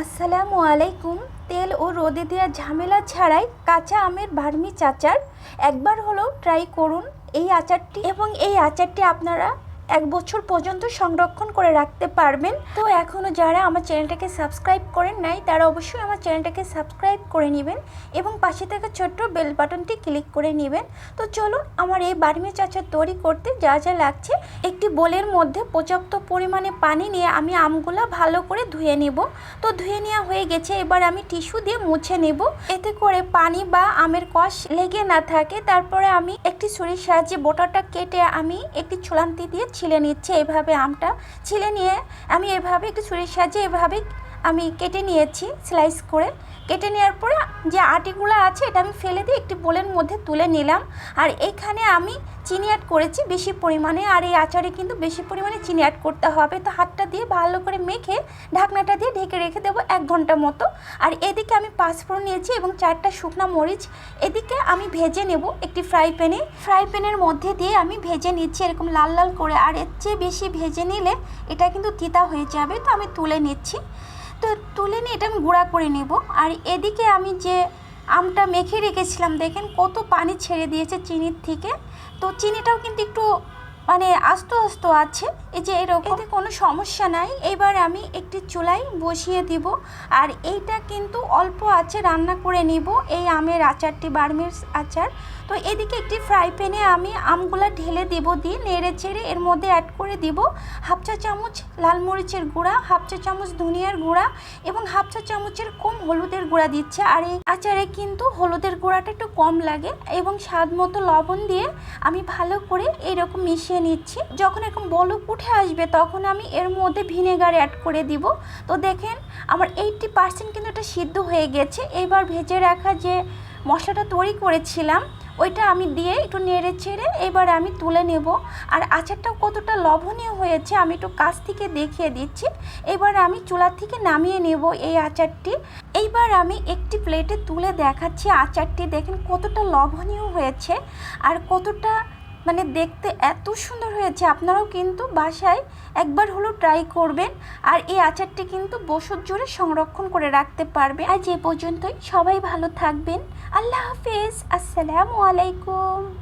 আসসালামু আলাইকুম। তেল ও রোদে দেওয়া ঝামেলা ছাড়াই কাঁচা আমের ভার্মি চাচার একবার হলেও ট্রাই করুন এই আচারটি। এবং এই আচারটি আপনারা এক বছর পর্যন্ত সংরক্ষণ করে রাখতে পারবেন। তো এখনও যারা আমার চ্যানেলটাকে সাবস্ক্রাইব করেন নাই, তারা অবশ্যই আমার চ্যানেলটাকে সাবস্ক্রাইব করে নেবেন এবং পাশে থাকা ছোট্ট বেল বাটনটি ক্লিক করে নেবেন। তো চলুন আমার এই বার্মিচ আচার তৈরি করতে যা যা লাগছে, একটি বোলের মধ্যে পর্যাপ্ত পরিমাণে পানি নিয়ে আমি আমগুলো ভালো করে ধুয়ে নেব। তো ধুয়ে নেওয়া হয়ে গেছে, এবার আমি টিস্যু দিয়ে মুছে নেব। এতে করে পানি বা আমের কষ লেগে না থাকে। তারপরে আমি একটি ছুরির সাহায্যে বোটাটা কেটে আমি একটি ছোলান্তি দিয়ে ছিলে নিচ্ছে এভাবে আমটা ছিলে নিয়ে আমি এভাবে একটু ছুরির সাহায্যে এভাবে আমি কেটে নিয়েছি স্লাইস করে। কেটে নেওয়ার পরে যে আটিগুলো আছে, এটা আমি ফেলে দিয়ে একটি বোলের মধ্যে তুলে নিলাম। আর এইখানে আমি চিনি অ্যাড করেছি বেশি পরিমাণে, আর এই আচারে কিন্তু বেশি পরিমাণে চিনি অ্যাড করতে হবে। তো হাতটা দিয়ে ভালো করে মেখে ঢাকনাটা দিয়ে ঢেকে রেখে দেবো এক ঘণ্টা মতো। আর এদিকে আমি পাঁচফোড়ন নিয়েছি এবং চারটা শুকনো মরিচ। এদিকে আমি ভেজে নেব একটি ফ্রাই প্যানে ফ্রাই প্যানের মধ্যে দিয়ে আমি ভেজে নিচ্ছি এরকম লাল লাল করে। আর এর চেয়ে বেশি ভেজে নিলে এটা কিন্তু তিতা হয়ে যাবে। তো আমি তুলে নিচ্ছি। তুলে নিয়ে এটা আমি গুঁড়া করে নেব। আর এদিকে আমি যে আমটা মেখে রেখেছিলাম, দেখেন কত পানি ছেড়ে দিয়েছে চিনির থেকে। তো চিনিটাও কিন্তু একটু মানে আস্ত আস্ত আছে। এই যে এরকম। কোনো সমস্যা নাই। এবার আমি একটি চুলাই বসিয়ে দিব। আর এইটা কিন্তু অল্প আছে, রান্না করে নিব। এই আমের আচারটি, বার্মির আচার। তো এদিকে একটি ফ্রাই প্যানে আমি আমগুলো ঢেলে দেব দিয়ে নেড়ে চেড়ে এর মধ্যে অ্যাড করে দিব হাফ চা চামচ লাল মরিচের গুঁড়া, হাফ চা চামচ ধনিয়ার গুঁড়া এবং হাফ চা চামচের কম হলুদের গুঁড়া দিচ্ছে। আর এই আচারে কিন্তু হলুদের গুঁড়াটা একটু কম লাগে এবং স্বাদ মতো লবণ দিয়ে আমি ভালো করে এরকম মিশিয়ে নিচ্ছি। যখন এরকম বলক উঠে আসবে, তখন আমি এর মধ্যে ভিনেগার অ্যাড করে দিব। তো দেখেন, আমার এইটটি পার্সেন্ট কিন্তু এটা সিদ্ধ হয়ে গেছে। এবার ভেজে রাখা যে মশলাটা তৈরি করেছিলাম, ওইটা আমি দিয়ে একটু নেড়ে চেড়ে এবার আমি তুলে নেব। আর আচারটাও কতটা লবণীয় হয়েছে, আমি একটু কাছ থেকে দেখিয়ে দিচ্ছি। এবার আমি চুলার থেকে নামিয়ে নেব এই আচারটি। এইবার আমি একটি প্লেটে তুলে দেখাচ্ছি আচারটি। দেখেন কতটা লবণীয় হয়েছে আর কতটা মানে দেখতে এত সুন্দর হয়েছে। আপনারাও কিন্তু বাসায় একবার হলো ট্রাই করবেন। আর এই আচারটি কিন্তু বছর জুড়ে সংরক্ষণ করে রাখতে পারবে। আর যে পর্যন্তই। সবাই ভালো থাকবেন। আল্লাহ হাফেজ। আসসালামু আলাইকুম।